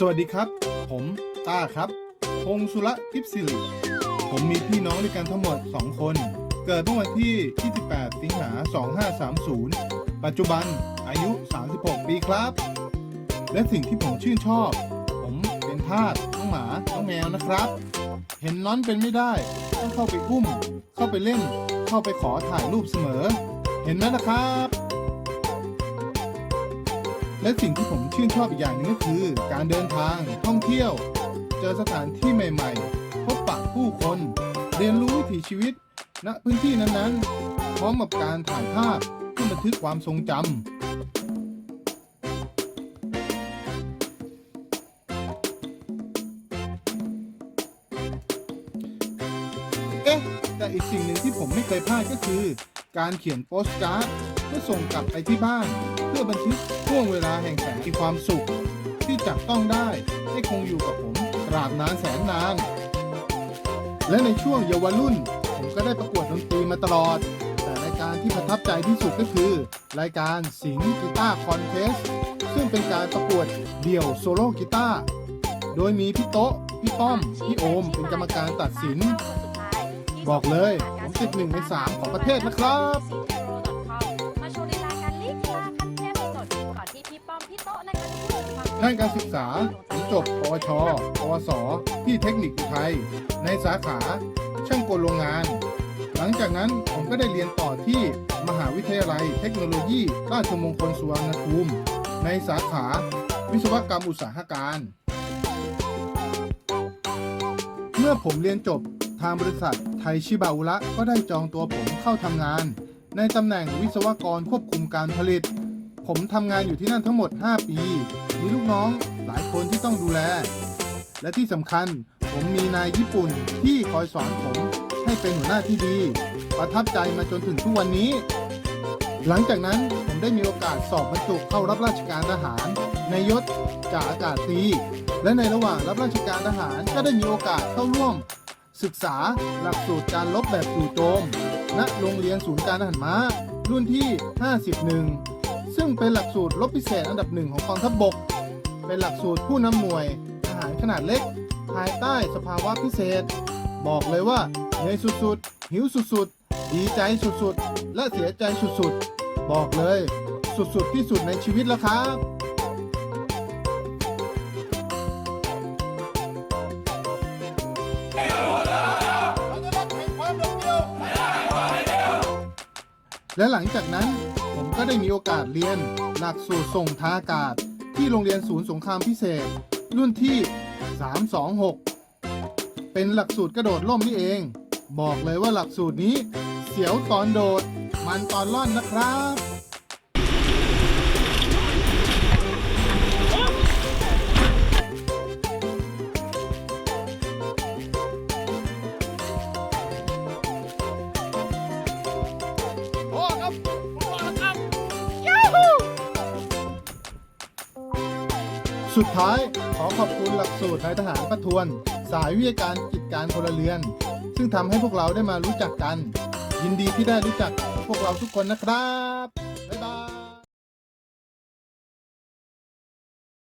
สวัสดีครับ ผมต้าครับพงสุระทิพย์สิริผมมีพี่น้องด้วยกันทั้งหมด 2 คน เกิดเมื่อวันที่ 28 สิงหา 2530 ปัจจุบันอายุ 36 ปีครับ และสิ่งที่ผมชื่นชอบ ผมเป็นทาสน้องหมาน้องแมวนะครับ เห็นน้อนเป็นไม่ได้ต้องเข้าไปอุ้ม เข้าไปเล่น เข้าไปขอถ่ายรูปเสมอ เห็นไหมนะครับ และสิ่งที่ผมชื่นชอบอีกอย่างหนึ่งก็คือ การเดินทางท่องเที่ยว เจอสถานที่ใหม่ๆ พบปะผู้คน เรียนรู้วิถีชีวิตณพื้นที่นั้นๆ พร้อมกับการถ่ายภาพเพื่อบันทึกความทรงจำเอ๊ะแต่อีกสิ่งหนึ่งที่ผมไม่เคยพลาดก็คือ การเขียนโปสการ์ด เพื่อส่งกลับไปที่บ้าน เพื่อบันทึกช่วงเวลาแห่งแสนมีความสุข ที่จับต้องได้ให้คงอยู่กับผมตราบนานแสนนาน และในช่วงเยาวรุ่น ผมก็ได้ประกวดดนตรีมาตลอด แต่รายการที่ประทับใจที่สุดก็คือ รายการสิงกีตาร์คอนเทสซึ่งเป็นการประกวดเดี่ยวโซโล่กีตาร์โดยมีพี่โต๊ะพี่ป้อม พี่โอม เป็นกรรมการตัดสิน บอกเลย ผมติดหนึ่งในสามของประเทศนะครับ ด้านการศึกษาผมจบ ปวช ปวส ที่เทคนิคอุทัย ในสาขาช่างกลโรงงาน หลังจากนั้นผมก็ได้เรียนต่อที่มหาวิทยาลัยเทคโนโลยีราชมงคลสุวรรณภูมิ ในสาขาวิศวกรรมอุตสาหการ เมื่อผมเรียนจบทางบริษัทไทยชิบาอุระก็ได้จองตัวผมเข้าทำงาน ในตำแหน่งวิศวกรควบคุมการผลิต ผมทำงานอยู่ที่นั่นทั้งหมด 5 ปี มีลูกน้องหลายคนที่ต้องดูแล และที่สำคัญผมมีนายญี่ปุ่นที่คอยสอนผมให้เป็นหัวหน้าที่ดี ประทับใจมาจนถึงทุกวันนี้ หลังจากนั้นผมได้มีโอกาสสอบบรรจุเข้ารับราชการทหารในยศจ่าอากาศตรีและในระหว่างรับราชการทหารก็ได้มีโอกาสเข้าร่วม ศึกษาหลักสูตรการลบแบบจู่โจมณโรงเรียนศูนย์การทหารม้ารุ่นที่ 51 ซึ่งเป็นหลักสูตรลบพิเศษอันดับหนึ่งของกองทัพบบก เป็นหลักสูตรผู้นำหน่วยทหารขนาดเล็ก ภายใต้สภาวะพิเศษ บอกเลยว่าเหนื่อยสุดๆ หิวสุดๆ ดีใจสุดๆ และเสียใจสุดๆ บอกเลย สุดๆที่สุดในชีวิตแล้วครับและหลังจากนั้น ก็ได้มีโอกาสเรียน หลักสูตรส่งทาอากาศ ที่โรงเรียนศูนย์สงครามพิเศษ รุ่นที่ 326 เป็นหลักสูตรกระโดดร่มนี่เอง บอกเลยว่าหลักสูตรนี้ เสียวตอนโดด มันตอนล่อนนะครับ สุดท้ายขอขอบคุณหลักสูตรนายทหารประทวน สายวิทยาการกิจการพลเรือน ซึ่งทำให้พวกเราได้มารู้จักกัน ยินดีที่ได้รู้จักพวกเราทุกคนนะครับ บ๊ายบาย